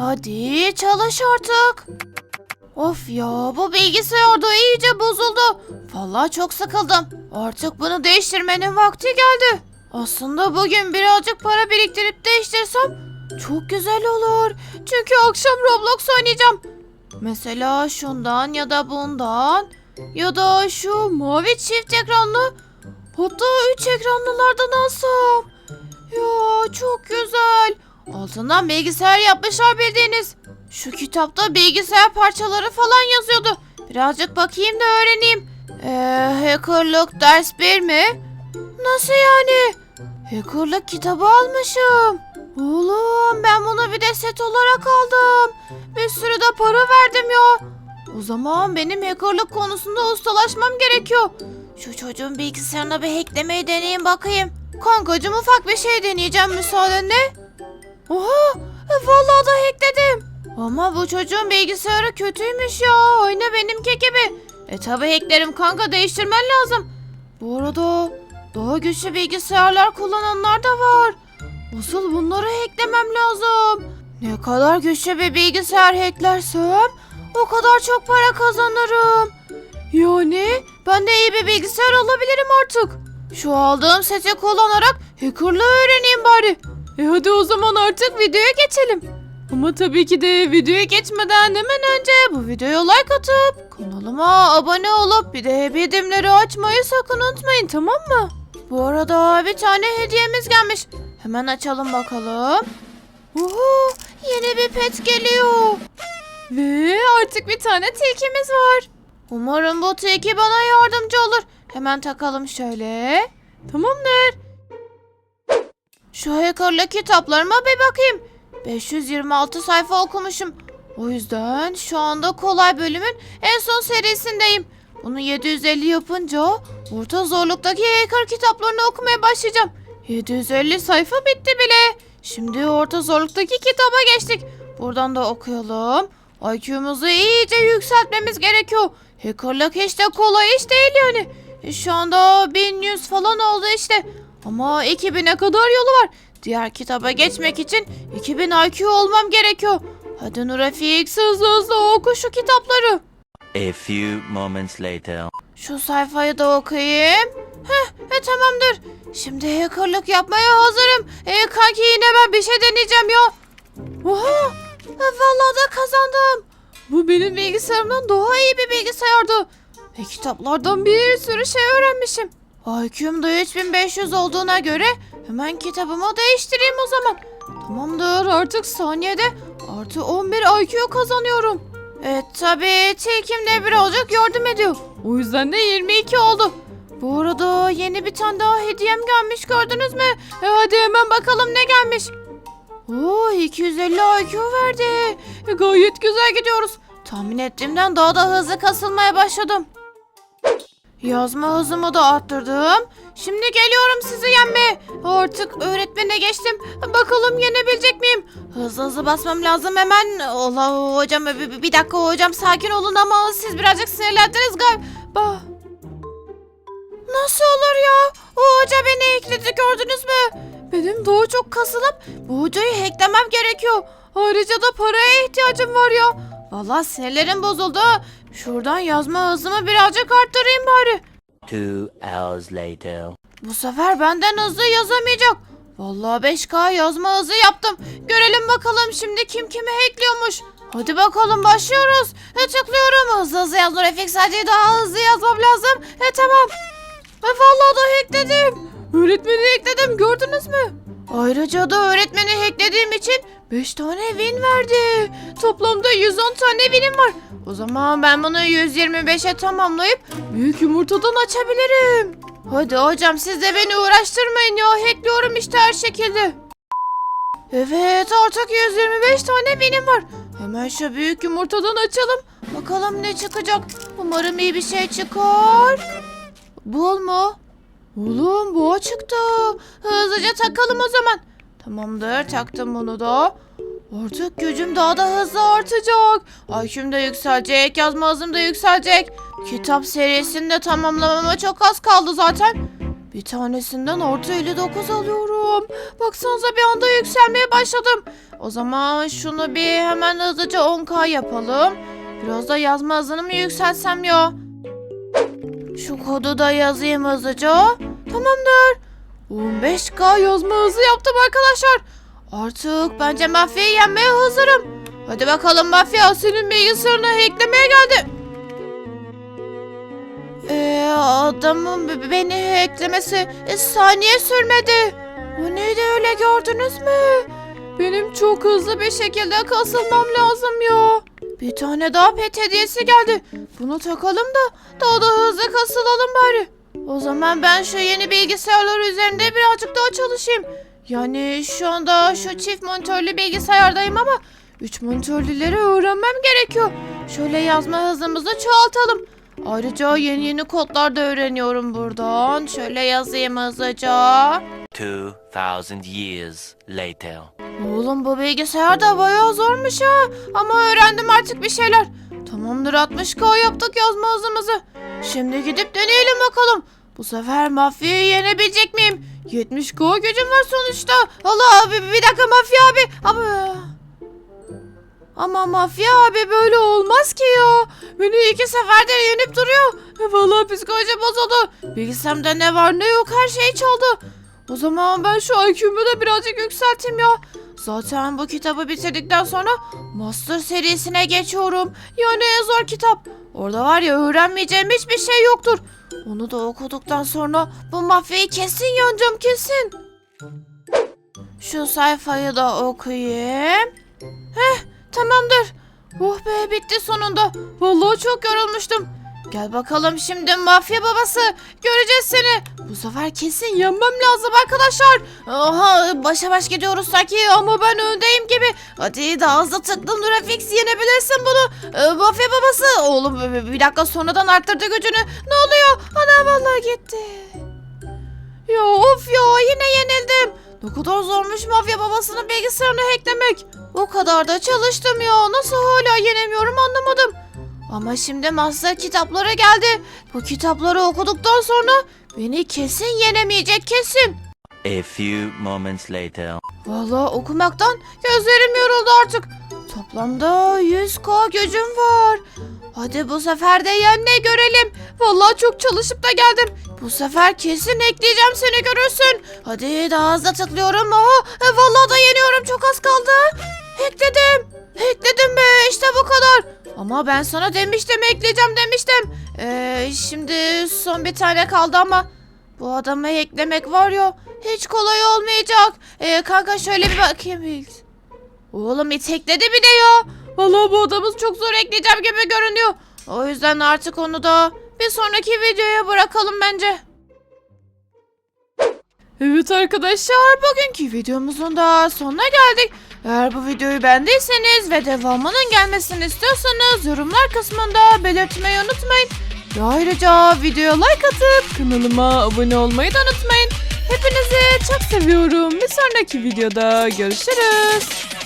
Hadi çalış artık. Of ya bu bilgisayar da iyice bozuldu. Vallahi çok sıkıldım. Artık bunu değiştirmenin vakti geldi. Aslında bugün birazcık para biriktirip değiştirsem çok güzel olur. Çünkü akşam Roblox oynayacağım. Mesela şundan ya da bundan ya da şu mavi çift ekranlı hatta üç ekranlılardan alsam. Ya çok güzel. Altından bilgisayar yapmışlar bildiğiniz. Şu kitapta bilgisayar parçaları falan yazıyordu. Birazcık bakayım da öğreneyim. Eee hackerlık ders 1 mi? Nasıl yani? Hackerlık kitabı almışım. Oğlum ben bunu bir de set olarak aldım. Bir sürü de para verdim ya. O zaman benim hackerlık konusunda ustalaşmam gerekiyor. Şu çocuğun bilgisayarına bir hacklemeyi deneyeyim bakayım. Kankacım ufak bir şey deneyeceğim müsaadenle. Oha! e, Vallahi da hackledim. Ama bu çocuğun bilgisayarı kötüymüş ya. Aynı benimki gibi. E tabi hacklerim kanka değiştirmen lazım. Bu arada daha güçlü bilgisayarlar kullananlar da var. Asıl bunları hacklemem lazım. Ne kadar güçlü bir bilgisayar hacklersem o kadar çok para kazanırım. Yani ben de iyi bir bilgisayar alabilirim artık. Şu aldığım seti kullanarak hackerlığı öğreneyim bari. E hadi o zaman artık videoya geçelim. Ama tabii ki de videoya geçmeden hemen önce bu videoya like atıp kanalıma abone olup bir de bildirimleri açmayı sakın unutmayın tamam mı? Bu arada bir tane hediyemiz gelmiş. Hemen açalım bakalım. Oho yeni bir pet geliyor. Ve artık bir tane tilkimiz var. Umarım bu tilki bana yardımcı olur. Hemen takalım şöyle. Tamamdır. Şu hackerlık kitaplarıma bir bakayım. 526 sayfa okumuşum. O yüzden şu anda kolay bölümün en son serisindeyim. Bunu 750 yapınca orta zorluktaki hacker kitaplarını okumaya başlayacağım. 750 sayfa bitti bile. Şimdi orta zorluktaki kitaba geçtik. Buradan da okuyalım. IQ'muzu iyice yükseltmemiz gerekiyor. Hackerlık de kolay iş değil yani. E, Şu anda 1100 falan oldu işte. Ama 2000'e kadar yolu var. Diğer kitaba geçmek için 2000 IQ olmam gerekiyor. Hadi Nurafix hızlı hızlı oku şu kitapları. A few moments later. Şu sayfayı da okuyayım. Heh, e, tamamdır. Şimdi hackerlık yapmaya hazırım. E, kanki yine ben bir şey deneyeceğim ya. Oha! E, vallahi da kazandım. Bu benim bilgisayarımdan daha iyi bir bilgisayardı. Ve kitaplardan bir sürü şey öğrenmişim. IQ'm da 3500 olduğuna göre hemen kitabımı değiştireyim o zaman. Tamamdır artık saniyede artı 11 IQ kazanıyorum. Evet tabii tilkim de birazcık yardım ediyor. O yüzden de 22 oldu. Bu arada yeni bir tane daha hediyem gelmiş gördünüz mü? E hadi hemen bakalım ne gelmiş. Oo 250 IQ verdi. E, gayet güzel gidiyoruz. Tahmin ettiğimden daha da hızlı kasılmaya başladım. Yazma hızımı da arttırdım. Şimdi geliyorum sizi yenmeye. Artık öğretmene geçtim. Bakalım yenebilecek miyim? Hızlı hızlı basmam lazım hemen. Allah hocam bir, bir- dakika hocam sakin olun ama siz birazcık sinirlendiniz galiba. Nasıl olur ya? O hoca beni ekledi gördünüz mü? Benim daha çok kasılıp bu hocayı hacklemem gerekiyor. Ayrıca da paraya ihtiyacım var ya. Vallahi sinirlerim bozuldu. Şuradan yazma hızımı birazcık arttırayım bari. Two hours later. Bu sefer benden hızlı yazamayacak. Vallahi 5K yazma hızı yaptım. Görelim bakalım şimdi kim kimi hackliyormuş. Hadi bakalım başlıyoruz. E, tıklıyorum. Hızlı hızlı yaz. Refik sadece daha hızlı yazmam lazım. E tamam. E, vallahi da hackledim. Öğretmeni hackledim gördünüz mü? Ayrıca da öğretmeni hacklediğim için 5 tane win verdi. Toplamda 110 tane win'im var. O zaman ben bunu 125'e tamamlayıp büyük yumurtadan açabilirim. Hadi hocam siz de beni uğraştırmayın ya. Hackliyorum işte her şekilde. Evet artık 125 tane benim var. Hemen şu büyük yumurtadan açalım. Bakalım ne çıkacak. Umarım iyi bir şey çıkar. Bul mu? Oğlum boğa çıktı. Hızlıca takalım o zaman. Tamamdır taktım bunu da. Artık gücüm daha da hızlı artacak. IQ'm da yükselecek, yazma hızım da yükselecek. Kitap serisini de tamamlamama çok az kaldı zaten. Bir tanesinden artı 59 alıyorum. Baksanıza bir anda yükselmeye başladım. O zaman şunu bir hemen hızlıca 10k yapalım. Biraz da yazma hızını mı yükseltsem ya? Şu kodu da yazayım hızlıca. Tamamdır. 15k yazma hızı yaptım arkadaşlar. Artık bence mafyayı yenmeye hazırım. Hadi bakalım mafya senin bilgisayarını hacklemeye geldi. Ee, adamın beni hacklemesi e, saniye sürmedi. O neydi öyle gördünüz mü? Benim çok hızlı bir şekilde kasılmam lazım ya. Bir tane daha pet hediyesi geldi. Bunu takalım da daha da hızlı kasılalım bari. O zaman ben şu yeni bilgisayarlar üzerinde birazcık daha çalışayım. Yani şu anda şu çift monitörlü bilgisayardayım ama 3 monitörlüleri öğrenmem gerekiyor. Şöyle yazma hızımızı çoğaltalım. Ayrıca yeni yeni kodlar da öğreniyorum buradan. Şöyle yazayım hızlıca. 2000 years later. Oğlum bu bilgisayar da bayağı zormuş ha. Ama öğrendim artık bir şeyler. Tamamdır 60k yaptık yazma hızımızı. Şimdi gidip deneyelim bakalım. Bu sefer mafyayı yenebilecek miyim? 70k gücüm var sonuçta. Allah abi bir dakika mafya abi. Ama... Ama mafya abi böyle olmaz ki ya. Beni iki seferde yenip duruyor. E, Vallahi psikoloji bozuldu. Bilgisayarımda ne var ne yok her şeyi çaldı. O zaman ben şu IQ'mu da birazcık yükselteyim ya. Zaten bu kitabı bitirdikten sonra Master serisine geçiyorum. Yani en zor kitap. Orada var ya öğrenmeyeceğim hiçbir şey yoktur. Onu da okuduktan sonra bu mafyayı kesin yeneceğim kesin. Şu sayfayı da okuyayım. Heh tamamdır. Oh be bitti sonunda. Vallahi çok yorulmuştum. Gel bakalım şimdi mafya babası. Göreceğiz seni. Bu sefer kesin yenmem lazım arkadaşlar. Aha başa baş gidiyoruz sanki ama ben öndeyim gibi. Hadi daha hızlı tıklım Durafix yenebilirsin bunu. Ee, mafya babası. Oğlum bir- bir dakika sonradan arttırdı gücünü. Ne oluyor? Ana vallahi gitti. Ya of ya yine yenildim. Ne kadar zormuş mafya babasının bilgisayarını hacklemek. O kadar da çalıştım ya. Nasıl hala yenemiyorum anlamadım. Ama şimdi master kitapları geldi. Bu kitapları okuduktan sonra beni kesin yenemeyecek kesin. A few moments later. Vallahi okumaktan gözlerim yoruldu artık. Toplamda 100k gücüm var. Hadi bu sefer de yen ne görelim. Vallahi çok çalışıp da geldim. Bu sefer kesin ekleyeceğim seni görürsün. Hadi daha hızlı tıklıyorum. Aha, e, vallahi da yeniyorum çok az kaldı. Ekledim. Ekledim be işte bu kadar. Ama ben sana demiştim ekleyeceğim demiştim. Ee, şimdi son bir tane kaldı ama bu adamı eklemek var ya hiç kolay olmayacak. Ee, kanka şöyle bir bakayım. Bills. Oğlum it ekledi bir de ya. Vallahi bu adamı çok zor ekleyeceğim gibi görünüyor. O yüzden artık onu da bir sonraki videoya bırakalım bence. Evet arkadaşlar bugünkü videomuzun da sonuna geldik. Eğer bu videoyu beğendiyseniz ve devamının gelmesini istiyorsanız yorumlar kısmında belirtmeyi unutmayın. Ve ayrıca videoya like atıp kanalıma abone olmayı da unutmayın. Hepinizi çok seviyorum. Bir sonraki videoda görüşürüz.